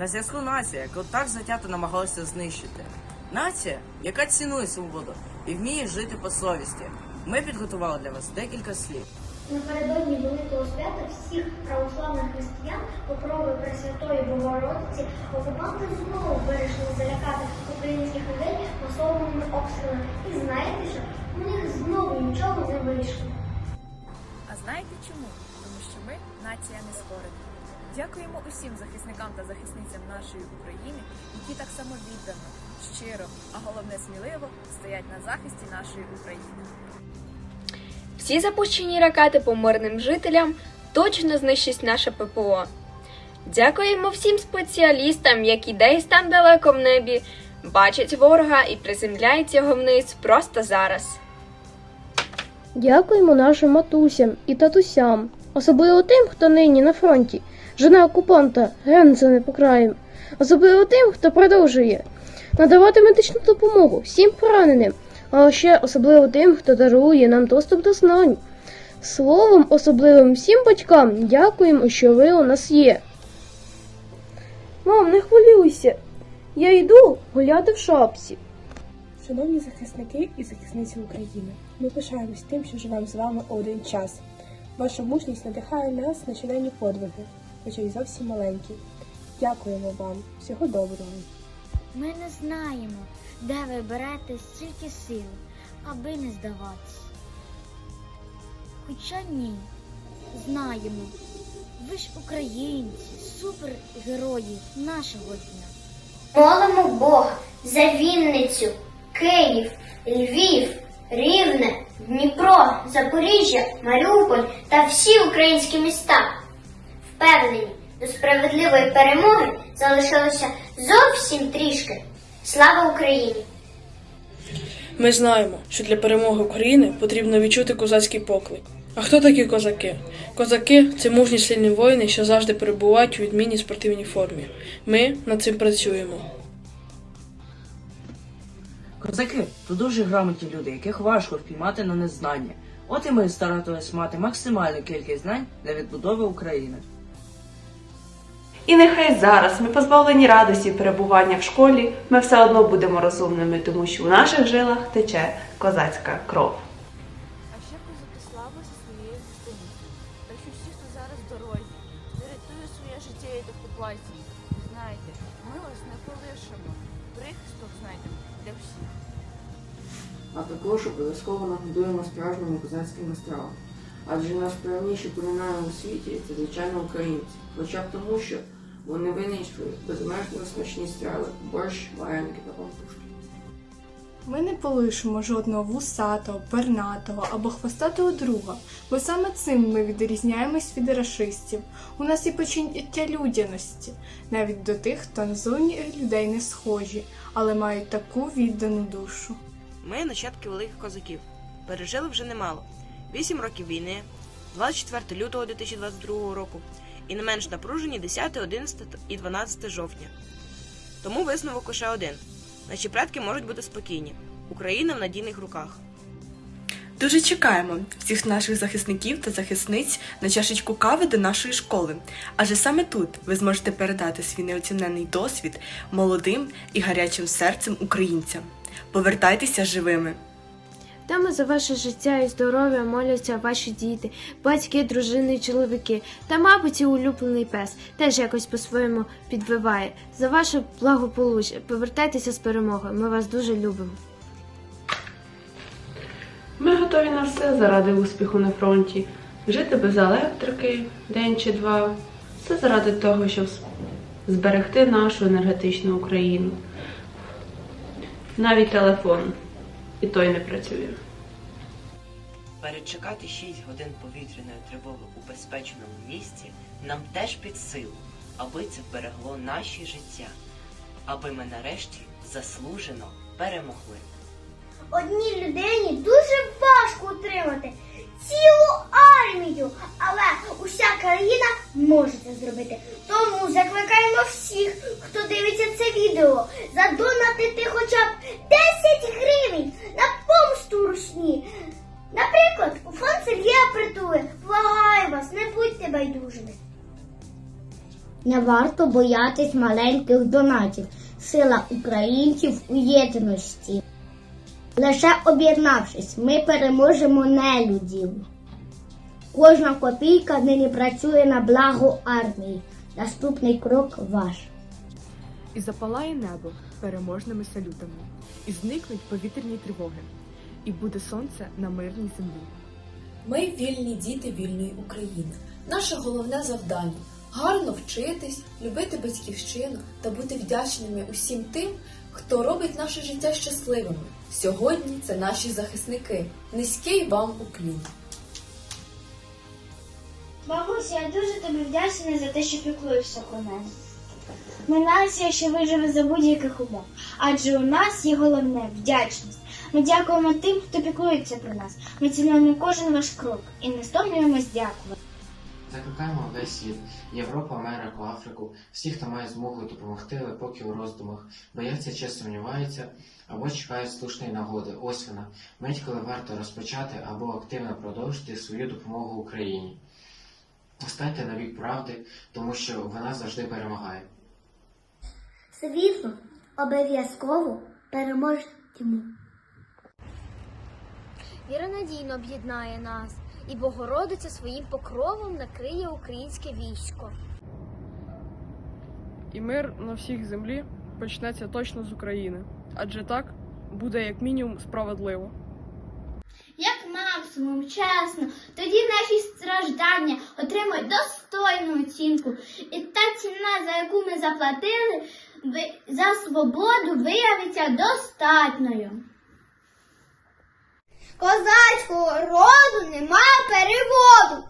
на зв'язку нація, яку так затято намагалися знищити. Нація, яка цінує свободу і вміє жити по совісті. Ми підготували для вас декілька слів. Напередодні Великого свята всіх православних християн попробуй Пресвятої Богородиці окупанти знову вирішили залякати українських людей масовими обстрілами. І знаєте що? У них знову нічого не вийшло. А знаєте чому? Тому що ми нація не скорена. Дякуємо усім захисникам та захисницям нашої України, які так само віддано, щиро, а головне сміливо стоять на захисті нашої України. Всі запущені ракети по мирним жителям точно знищить наше ППО. Дякуємо всім спеціалістам, які десь там далеко в небі бачать ворога і приземляють його вниз просто зараз. Дякуємо нашим матусям і татусям, особливо тим, хто нині на фронті, жена окупанта, границями по краям, особливо тим, хто продовжує надавати медичну допомогу всім пораненим, а ще особливо тим, хто дарує нам доступ до знань. Словом, особливим всім батькам дякуємо, що ви у нас є. Мам, не хвилюйся. Я йду гуляти в шапці. Шановні захисники і захисниці України, ми пишаємось тим, що живемо з вами один час. Ваша мужність надихає нас на щоденні подвиги, хоча й зовсім маленькі. Дякуємо вам. Всього доброго. Ми не знаємо, де ви берете стільки сил, аби не здаватися. Хоча ні, знаємо, ви ж українці, супергерої нашого дня. Молимо Бога за Вінницю, Київ, Львів, Рівне, Дніпро, Запоріжжя, Маріуполь та всі українські міста. Впевнені, до справедливої перемоги залишилося зовсім трішки. Слава Україні! Ми знаємо, що для перемоги України потрібно відчути козацький поклик. А хто такі козаки? Козаки це мужні сильні воїни, що завжди перебувають у відмінній спортивній формі. Ми над цим працюємо. Козаки то дуже грамотні люди, яких важко впіймати на незнання. От і ми старатимемось мати максимальну кількість знань для відбудови України. І нехай зараз ми позбавлені радості перебування в школі, ми все одно будемо розумними, тому що у наших жилах тече козацька кров. А ще козаки славилися своєю гостинністю. Так що всі, хто зараз в дорозі, не рятує своє життя і доплаті. Знаєте, ми вас не полишимо. Прихисток знайдемо для всіх. а також обов'язково нагодуємо справжніми козацькими стравами. Адже найсправніше кулінарі у світі це звичайно українці, хоча б тому, що вони винайшли безмежно смачні страви, борщ, вареники та пампушки. Ми не полишимо жодного вусатого, пернатого або хвостатого друга, бо саме цим ми відрізняємось від рашистів. У нас є почуття людяності, навіть до тих, хто на зовні людей не схожі, але мають таку віддану душу. Ми нащадки великих козаків. Пережили вже немало. 8 років війни, 24 лютого 2022 року і не менш напружені 10, 11 і 12 жовтня. Тому висновок лише один: наші предки можуть бути спокійні. Україна в надійних руках. Дуже чекаємо всіх наших захисників та захисниць на чашечку кави до нашої школи. Адже саме тут ви зможете передати свій неоцінений досвід молодим і гарячим серцем українцям. Повертайтеся живими! Там за ваше життя і здоров'я моляться ваші діти, батьки, дружини, чоловіки. Та, мабуть, і улюблений пес теж якось по-своєму підвиває. За ваше благополуччя. Повертайтеся з перемогою. Ми вас дуже любимо. Ми готові на все заради успіху на фронті. Жити без електрики день чи два. Це заради того, щоб зберегти нашу енергетичну Україну. Навіть телефон і той не працює. Перечекати 6 годин повітряної тривоги у безпечному місці нам теж під силу, аби це вберегло наші життя, аби ми нарешті заслужено перемогли. Одній людині дуже важко утримати цілу армію, але уся країна може це зробити. Тому закликаємо всіх, хто дивиться це відео, задонатити хоча б 10 гривень не варто боятись маленьких донатів. Сила українців у єдності. Лише об'єднавшись, ми переможемо нелюдів. Кожна копійка нині працює на благо армії. Наступний крок ваш. І запалає небо переможними салютами, і зникнуть повітряні тривоги, і буде сонце на мирній землі. Ми вільні діти вільної України. Наше головне завдання гарно вчитись, любити батьківщину та бути вдячними усім тим, хто робить наше життя щасливими. Сьогодні це наші захисники. Низький вам уклін. Бабуся, я дуже тобі вдячна за те, що піклуєшся про нас. Ми нація, що виживе за будь-яких умов, адже у нас є головне вдячність. Ми дякуємо тим, хто піклується про нас. Ми цінуємо кожен ваш крок і не стомлюємось дякувати. Закликаємо весь світ Європу, Америку, Африку, всіх, хто має змогу допомогти, але поки у роздумах, бояться чи сумніваються, або чекають слушної нагоди. Ось вона, мить, коли варто розпочати або активно продовжити свою допомогу Україні. Станьте на бік правди, тому що вона завжди перемагає. Звісно, обов'язково переможемо. Віра надійно об'єднає нас, і Богородиця своїм покровом накриє українське військо. І мир на всіх землі почнеться точно з України, адже так буде як мінімум справедливо. Як максимум, чесно, тоді наші страждання отримують достойну оцінку. І та ціна, за яку ми заплатили, за свободу виявиться достатньою. Козацького роду нема переводу.